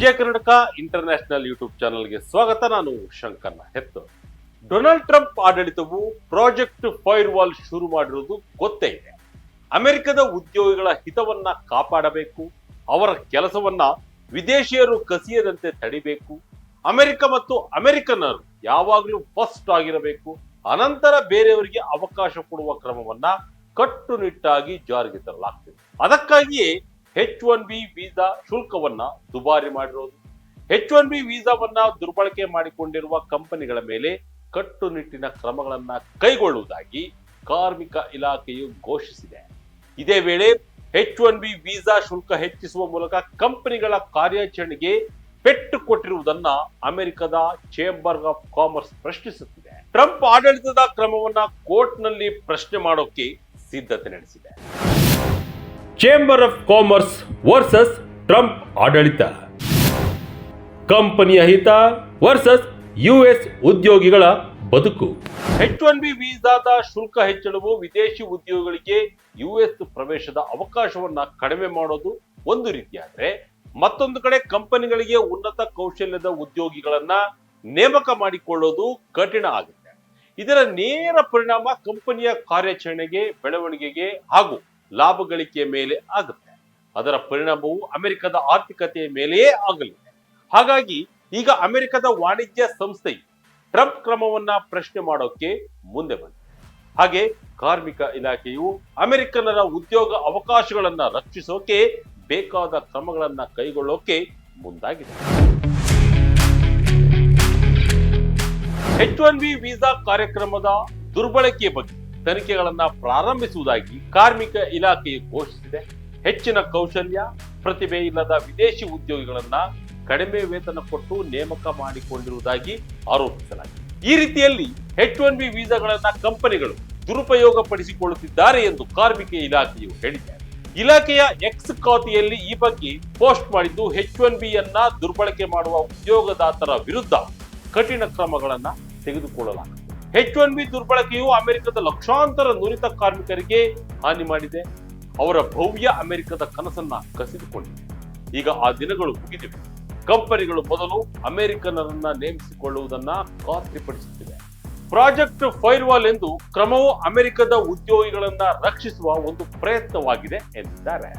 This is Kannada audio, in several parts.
ವಿಜಯ ಕರ್ನಾಟಕ ಇಂಟರ್ನ್ಯಾಷನಲ್ ಯೂಟ್ಯೂಬ್ ಚಾನಲ್ಗೆ ಸ್ವಾಗತ. ನಾನು ಶಂಕರ್ನ ಹೆತ್ತು ಡೊನಾಲ್ಡ್ ಟ್ರಂಪ್ ಆಡಳಿತವು ಪ್ರಾಜೆಕ್ಟ್ ಫೈರ್ ವಾಲ್ ಶುರು ಮಾಡಿರುವುದು ಗೊತ್ತೇ ಇದೆ. ಅಮೆರಿಕದ ಉದ್ಯೋಗಿಗಳ ಹಿತವನ್ನ ಕಾಪಾಡಬೇಕು, ಅವರ ಕೆಲಸವನ್ನ ವಿದೇಶಿಯರು ಕಸಿಯದಂತೆ ತಡಿಬೇಕು, ಅಮೆರಿಕ ಮತ್ತು ಅಮೆರಿಕನ್ನರು ಯಾವಾಗಲೂ ಫಸ್ಟ್ ಆಗಿರಬೇಕು, ಅನಂತರ ಬೇರೆಯವರಿಗೆ ಅವಕಾಶ ಕೊಡುವ ಕ್ರಮವನ್ನ ಕಟ್ಟುನಿಟ್ಟಾಗಿ ಜಾರಿಗೆ ತರಲಾಗ್ತದೆ. ಅದಕ್ಕಾಗಿಯೇ ಎಚ್ ಒನ್ ಬಿ ವೀಸಾ ಶುಲ್ಕವನ್ನ ದುಬಾರಿ ಮಾಡಿರೋದು. ಹೆಚ್ ಒನ್ ಬಿ ವೀಸಾವನ್ನ ದುರ್ಬಳಕೆ ಮಾಡಿಕೊಂಡಿರುವ ಕಂಪನಿಗಳ ಮೇಲೆ ಕಟ್ಟುನಿಟ್ಟಿನ ಕ್ರಮಗಳನ್ನ ಕೈಗೊಳ್ಳುವುದಾಗಿ ಕಾರ್ಮಿಕ ಇಲಾಖೆಯು ಘೋಷಿಸಿದೆ. ಇದೇ ವೇಳೆ ಹೆಚ್ ಒನ್ ಬಿ ವೀಸಾ ಶುಲ್ಕ ಹೆಚ್ಚಿಸುವ ಮೂಲಕ ಕಂಪನಿಗಳ ಕಾರ್ಯಾಚರಣೆಗೆ ಪೆಟ್ಟು ಕೊಟ್ಟಿರುವುದನ್ನ ಅಮೆರಿಕದ ಚೇಂಬರ್ ಆಫ್ ಕಾಮರ್ಸ್ ಪ್ರಶ್ನಿಸುತ್ತಿದೆ. ಟ್ರಂಪ್ ಆಡಳಿತದ ಕ್ರಮವನ್ನ ಕೋರ್ಟ್ನಲ್ಲಿ ಪ್ರಶ್ನೆ ಮಾಡೋಕೆ ಸಿದ್ಧತೆ ನಡೆಸಿದೆ. Chamber of commerce versus Trump ಆಡಳಿತ. ಕಂಪನಿಯ ಹಿತ ವರ್ಸಸ್ ಯುಎಸ್ ಉದ್ಯೋಗಿಗಳ ಬದುಕು. ಎಚ್ ಒನ್ ಬಿ ವೀಸಾದ ಶುಲ್ಕ ಹೆಚ್ಚಳವು ವಿದೇಶಿ ಉದ್ಯೋಗಿಗಳಿಗೆ ಯುಎಸ್ ಪ್ರವೇಶದ ಅವಕಾಶವನ್ನ ಕಡಿಮೆ ಮಾಡೋದು ಒಂದು ರೀತಿಯಾದ್ರೆ, ಮತ್ತೊಂದು ಕಡೆ ಕಂಪನಿಗಳಿಗೆ ಉನ್ನತ ಕೌಶಲ್ಯದ ಉದ್ಯೋಗಿಗಳನ್ನ ನೇಮಕ ಮಾಡಿಕೊಳ್ಳೋದು ಕಠಿಣ ಆಗುತ್ತೆ. ಇದರ ನೇರ ಪರಿಣಾಮ ಕಂಪನಿಯ ಕಾರ್ಯಾಚರಣೆಗೆ, ಬೆಳವಣಿಗೆಗೆ ಹಾಗೂ ಲಾಭ ಗಳಿಕೆಯ ಮೇಲೆ ಆಗುತ್ತೆ. ಅದರ ಪರಿಣಾಮವು ಅಮೆರಿಕದ ಆರ್ಥಿಕತೆಯ ಮೇಲೆಯೇ ಆಗಲಿದೆ ಹಾಗಾಗಿ ಈಗ ಅಮೆರಿಕದ ವಾಣಿಜ್ಯ ಸಂಸ್ಥೆಯು ಟ್ರಂಪ್ ಕ್ರಮವನ್ನ ಪ್ರಶ್ನೆ ಮಾಡೋಕೆ ಮುಂದೆ ಬಂದಿದೆ. ಹಾಗೆ ಕಾರ್ಮಿಕ ಇಲಾಖೆಯು ಅಮೆರಿಕನ್ನರ ಉದ್ಯೋಗ ಅವಕಾಶಗಳನ್ನ ರಕ್ಷಿಸೋಕೆ ಬೇಕಾದ ಕ್ರಮಗಳನ್ನ ಕೈಗೊಳ್ಳೋಕೆ ಮುಂದಾಗಿದೆ. ಎಚ್ ಒನ್ ಬಿ ವೀಸಾ ಕಾರ್ಯಕ್ರಮದ ದುರ್ಬಳಕೆಯ ಬಗ್ಗೆ ತನಿಖೆಗಳನ್ನ ಪ್ರಾರಂಭಿಸುವುದಾಗಿ ಕಾರ್ಮಿಕ ಇಲಾಖೆ ಘೋಷಿಸಿದೆ. ಹೆಚ್ಚಿನ ಕೌಶಲ್ಯ, ಪ್ರತಿಭೆ ಇಲ್ಲದ ವಿದೇಶಿ ಉದ್ಯೋಗಿಗಳನ್ನ ಕಡಿಮೆ ವೇತನ ಕೊಟ್ಟು ನೇಮಕ ಮಾಡಿಕೊಂಡಿರುವುದಾಗಿ ಆರೋಪಿಸಲಾಗಿದೆ. ಈ ರೀತಿಯಲ್ಲಿ ಹೆಚ್ ಒನ್ ಬಿ ವೀಸಾಗಳನ್ನ ಕಂಪನಿಗಳು ದುರುಪಯೋಗ ಪಡಿಸಿಕೊಳ್ಳುತ್ತಿದ್ದಾರೆ ಎಂದು ಕಾರ್ಮಿಕ ಇಲಾಖೆಯು ಹೇಳಿದೆ. ಇಲಾಖೆಯ ಎಕ್ಸ್ ಖಾತೆಯಲ್ಲಿ ಈ ಬಗ್ಗೆ ಪೋಸ್ಟ್ ಮಾಡಿದ್ದು ಹೆಚ್ ಒನ್ ಬಿ ಯನ್ನ ದುರ್ಬಳಕೆ ಮಾಡುವ ಉದ್ಯೋಗದಾತರ ವಿರುದ್ಧ ಕಠಿಣ ಕ್ರಮಗಳನ್ನ ತೆಗೆದುಕೊಳ್ಳಲಾಗಿದೆ. ಎಚ್ ಒನ್ ಬಿ ದುರ್ಬಳಕೆಯು ಅಮೆರಿಕದ ಲಕ್ಷಾಂತರ ನುರಿತ ಕಾರ್ಮಿಕರಿಗೆ ಹಾನಿ ಮಾಡಿದೆ. ಅವರ ಭವ್ಯ ಅಮೆರಿಕದ ಕನಸನ್ನ ಕಸಿದುಕೊಂಡಿದೆ. ಈಗ ಆ ದಿನಗಳು ಮುಗಿದಿವೆ. ಕಂಪನಿಗಳು ಮೊದಲು ಅಮೆರಿಕನ್ನರನ್ನ ನೇಮಿಸಿಕೊಳ್ಳುವುದನ್ನ ಖಾತ್ರಿಪಡಿಸುತ್ತಿವೆ. ಪ್ರಾಜೆಕ್ಟ್ ಫೈರ್ವಾಲ್ ಎಂದು ಕ್ರಮವು ಅಮೆರಿಕದ ಉದ್ಯೋಗಿಗಳನ್ನ ರಕ್ಷಿಸುವ ಒಂದು ಪ್ರಯತ್ನವಾಗಿದೆ ಎಂದಿದ್ದಾರೆ.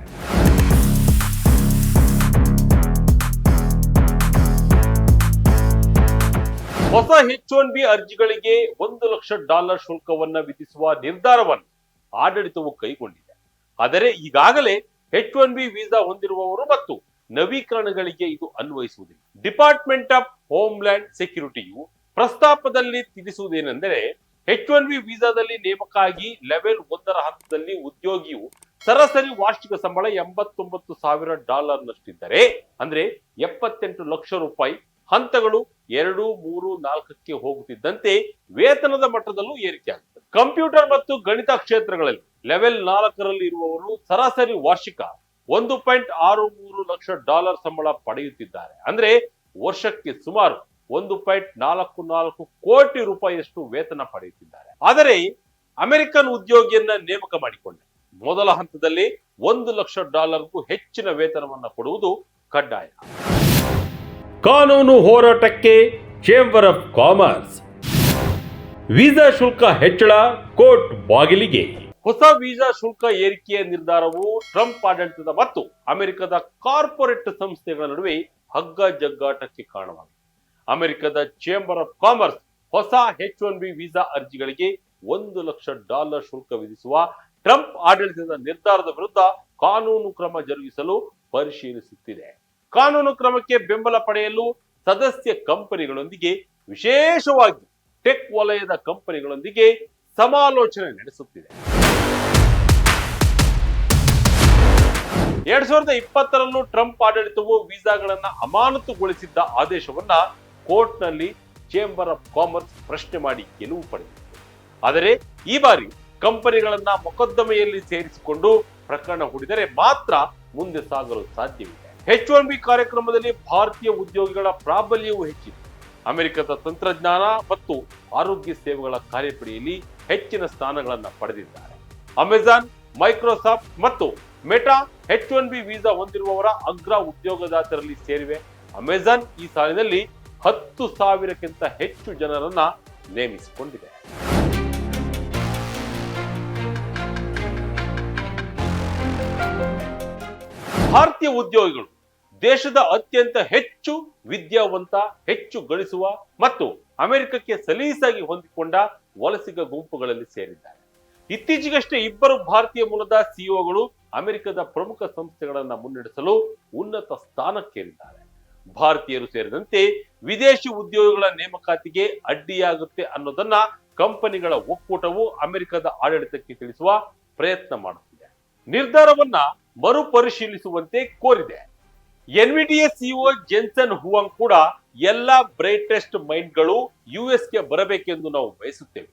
ಹೊಸ ಎಚ್ ಒನ್ ಬಿ ಅರ್ಜಿಗಳಿಗೆ ಒಂದು ಲಕ್ಷ ಡಾಲರ್ ಶುಲ್ಕವನ್ನ ವಿಧಿಸುವ ನಿರ್ಧಾರವನ್ನು ಆಡಳಿತವು ಕೈಗೊಂಡಿದೆ. ಆದರೆ ಈಗಾಗಲೇ ಎಚ್ ಒನ್ ಬಿ ವೀಸಾ ಹೊಂದಿರುವವರು ಮತ್ತು ನವೀಕರಣಗಳಿಗೆ ಇದು ಅನ್ವಯಿಸುವುದಿಲ್ಲ. ಡಿಪಾರ್ಟ್ಮೆಂಟ್ ಆಫ್ ಹೋಮ್ಲ್ಯಾಂಡ್ ಸೆಕ್ಯೂರಿಟಿಯು ಪ್ರಸ್ತಾಪದಲ್ಲಿ ತಿಳಿಸುವುದೇನೆಂದರೆ, ಎಚ್ ಒನ್ ಬಿ ವೀಸಾದಲ್ಲಿ ನೇಮಕ ಆಗಿ ಲೆವೆಲ್ ಒಂದರ ಹಂತದಲ್ಲಿ ಉದ್ಯೋಗಿಯು ಸರಾಸರಿ ವಾರ್ಷಿಕ ಸಂಬಳ ಎಂಬತ್ತೊಂಬತ್ತು ಸಾವಿರ ಡಾಲರ್ನಷ್ಟಿದ್ದರೆ, ಅಂದ್ರೆ ಎಪ್ಪತ್ತೆಂಟು ಲಕ್ಷ ರೂಪಾಯಿ ಹಂತಗಳು ಎರಡು, ಮೂರು, ನಾಲ್ಕಕ್ಕೆ ಹೋಗುತ್ತಿದ್ದಂತೆ ವೇತನದ ಮಟ್ಟದಲ್ಲೂ ಏರಿಕೆ ಆಗುತ್ತದೆ ಕಂಪ್ಯೂಟರ್ ಮತ್ತು ಗಣಿತ ಕ್ಷೇತ್ರಗಳಲ್ಲಿ ಲೆವೆಲ್ ನಾಲ್ಕರಲ್ಲಿ ಇರುವವರು ಸರಾಸರಿ ವಾರ್ಷಿಕ ಒಂದು ಪಾಯಿಂಟ್ ಆರು ಮೂರು ಲಕ್ಷ ಡಾಲರ್ ಸಂಬಳ ಪಡೆಯುತ್ತಿದ್ದಾರೆ. ಅಂದ್ರೆ ವರ್ಷಕ್ಕೆ ಸುಮಾರು ಒಂದು ಪಾಯಿಂಟ್ ನಾಲ್ಕು ನಾಲ್ಕು ಕೋಟಿ ರೂಪಾಯಿಯಷ್ಟು ವೇತನ ಪಡೆಯುತ್ತಿದ್ದಾರೆ. ಆದರೆ ಅಮೆರಿಕನ್ ಉದ್ಯೋಗಿಯನ್ನ ನೇಮಕ ಮಾಡಿಕೊಂಡೆ. ಮೊದಲ ಹಂತದಲ್ಲಿ ಒಂದು ಲಕ್ಷ ಡಾಲರ್ಗೂ ಹೆಚ್ಚಿನ ವೇತನವನ್ನು ಕೊಡುವುದು ಕಡ್ಡಾಯ. ಕಾನೂನು ಹೋರಾಟಕ್ಕೆ ಚೇಂಬರ್ ಆಫ್ ಕಾಮರ್ಸ್ ವೀಸಾ ಶುಲ್ಕ ಹೆಚ್ಚಳ, ಕೋರ್ಟ್ ಬಾಗಿಲಿಗೆ. ಹೊಸ ವೀಸಾ ಶುಲ್ಕ ಏರಿಕೆಯ ನಿರ್ಧಾರವು ಟ್ರಂಪ್ ಆಡಳಿತದ ಮತ್ತು ಅಮೆರಿಕದ ಕಾರ್ಪೊರೇಟ್ ಸಂಸ್ಥೆಗಳ ನಡುವೆ ಹಗ್ಗ ಜಗ್ಗಾಟಕ್ಕೆ ಕಾರಣವಾಗಿದೆ. ಅಮೆರಿಕದ ಚೇಂಬರ್ ಆಫ್ ಕಾಮರ್ಸ್ ಹೊಸ ಎಚ್ ಒನ್ ಬಿ ವೀಸಾ ಅರ್ಜಿಗಳಿಗೆ ಒಂದು ಲಕ್ಷ ಡಾಲರ್ ಶುಲ್ಕ ವಿಧಿಸುವ ಟ್ರಂಪ್ ಆಡಳಿತದ ನಿರ್ಧಾರದ ವಿರುದ್ಧ ಕಾನೂನು ಕ್ರಮ ಜರುಗಿಸಲು ಪರಿಶೀಲಿಸುತ್ತಿದೆ. ಕಾನೂನು ಕ್ರಮಕ್ಕೆ ಬೆಂಬಲ ಪಡೆಯಲು ಸದಸ್ಯ ಕಂಪನಿಗಳೊಂದಿಗೆ, ವಿಶೇಷವಾಗಿ ಟೆಕ್ ವಲಯದ ಕಂಪನಿಗಳೊಂದಿಗೆ ಸಮಾಲೋಚನೆ ನಡೆಸುತ್ತಿದೆ. ಎರಡ್ ಸಾವಿರದ ಇಪ್ಪತ್ತರಲ್ಲೂ ಟ್ರಂಪ್ ಆಡಳಿತವು ವೀಸಾಗಳನ್ನು ಅಮಾನತುಗೊಳಿಸಿದ್ದ ಆದೇಶವನ್ನ ಕೋರ್ಟ್ನಲ್ಲಿ ಚೇಂಬರ್ ಆಫ್ ಕಾಮರ್ಸ್ ಪ್ರಶ್ನೆ ಮಾಡಿ ಗೆಲುವು ಪಡೆದಿತ್ತು. ಆದರೆ ಈ ಬಾರಿ ಕಂಪನಿಗಳನ್ನ ಮೊಕದ್ದಮೆಯಲ್ಲಿ ಸೇರಿಸಿಕೊಂಡು ಪ್ರಕರಣ ಹೂಡಿದರೆ ಮಾತ್ರ ಮುಂದೆ ಸಾಗಲು ಸಾಧ್ಯವಿದೆ ಎಚ್ ಒನ್ ಬಿ ಕಾರ್ಯಕ್ರಮದಲ್ಲಿ ಭಾರತೀಯ ಉದ್ಯೋಗಿಗಳ ಪ್ರಾಬಲ್ಯವೂ ಹೆಚ್ಚಿದೆ. ಅಮೆರಿಕದ ತಂತ್ರಜ್ಞಾನ ಮತ್ತು ಆರೋಗ್ಯ ಸೇವೆಗಳ ಕಾರ್ಯಪಡೆಯಲ್ಲಿ ಹೆಚ್ಚಿನ ಸ್ಥಾನಗಳನ್ನು ಪಡೆದಿದ್ದಾರೆ. ಅಮೆಜಾನ್ ಮೈಕ್ರೋಸಾಫ್ಟ್ ಮತ್ತು Meta H one B visa ಹೊಂದಿರುವವರ ಅಗ್ರ ಉದ್ಯೋಗದಾತರಲ್ಲಿ ಸೇರಿವೆ. ಅಮೆಜಾನ್ ಈ ಸಾಲಿನಲ್ಲಿ ಹತ್ತು ಸಾವಿರಕ್ಕಿಂತ ಹೆಚ್ಚು ಜನರನ್ನ ನೇಮಿಸಿಕೊಂಡಿದೆ. ಭಾರತೀಯ ಉದ್ಯೋಗಿಗಳು ದೇಶದ ಅತ್ಯಂತ ಹೆಚ್ಚು ವಿದ್ಯಾವಂತ, ಹೆಚ್ಚು ಗಳಿಸುವ ಮತ್ತು ಅಮೆರಿಕಕ್ಕೆ ಸಲೀಸಾಗಿ ಹೊಂದಿಕೊಂಡ ವಲಸಿಗ ಗುಂಪುಗಳಲ್ಲಿ ಸೇರಿದ್ದಾರೆ. ಇತ್ತೀಚೆಗಷ್ಟೇ ಇಬ್ಬರು ಭಾರತೀಯ ಮೂಲದ ಸಿಇಒಗಳು ಅಮೆರಿಕದ ಪ್ರಮುಖ ಸಂಸ್ಥೆಗಳನ್ನು ಮುನ್ನಡೆಸಲು ಉನ್ನತ ಸ್ಥಾನಕ್ಕೇರಿದ್ದಾರೆ. ಭಾರತೀಯರು ಸೇರಿದಂತೆ ವಿದೇಶಿ ಉದ್ಯೋಗಿಗಳ ನೇಮಕಾತಿಗೆ ಅಡ್ಡಿಯಾಗುತ್ತೆ ಅನ್ನೋದನ್ನ ಕಂಪನಿಗಳ ಒಕ್ಕೂಟವು ಅಮೆರಿಕದ ಆಡಳಿತಕ್ಕೆ ತಿಳಿಸುವ ಪ್ರಯತ್ನ ಮಾಡುತ್ತಿದೆ. ನಿರ್ಧಾರವನ್ನ ಮರುಪರಿಶೀಲಿಸುವಂತೆ ಕೋರಿದೆ. ಎನ್ವಿಡಿಎ ಸಿಇಒ ಜೆನ್ಸನ್ ಹುವಾಂಗ್ ಕೂಡ ಎಲ್ಲ ಬ್ರೈಟೆಸ್ಟ್ ಮೈಂಡ್ಗಳು ಯುಎಸ್ಗೆ ಬರಬೇಕೆಂದು ನಾವು ಬಯಸುತ್ತೇವೆ.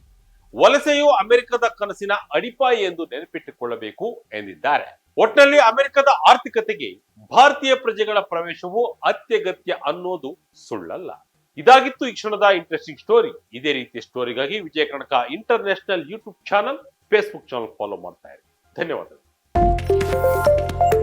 ವಲಸೆಯು ಅಮೆರಿಕದ ಕನಸಿನ ಅಡಿಪಾಯ ಎಂದು ನೆನಪಿಟ್ಟುಕೊಳ್ಳಬೇಕು ಎಂದಿದ್ದಾರೆ. ಒಟ್ಟಿನಲ್ಲಿ ಅಮೆರಿಕದ ಆರ್ಥಿಕತೆಗೆ ಭಾರತೀಯ ಪ್ರಜೆಗಳ ಪ್ರವೇಶವು ಅತ್ಯಗತ್ಯ ಅನ್ನೋದು ಸುಳ್ಳಲ್ಲ. ಇದಾಗಿತ್ತು ಈ ಕ್ಷಣದ ಇಂಟ್ರೆಸ್ಟಿಂಗ್ ಸ್ಟೋರಿ. ಇದೇ ರೀತಿಯ ಸ್ಟೋರಿಗಾಗಿ Vijaya Kanaka international YouTube channel, Facebook channel follow ಮಾಡ್ತಾ ಇರಿ. ಧನ್ಯವಾದಗಳು. Música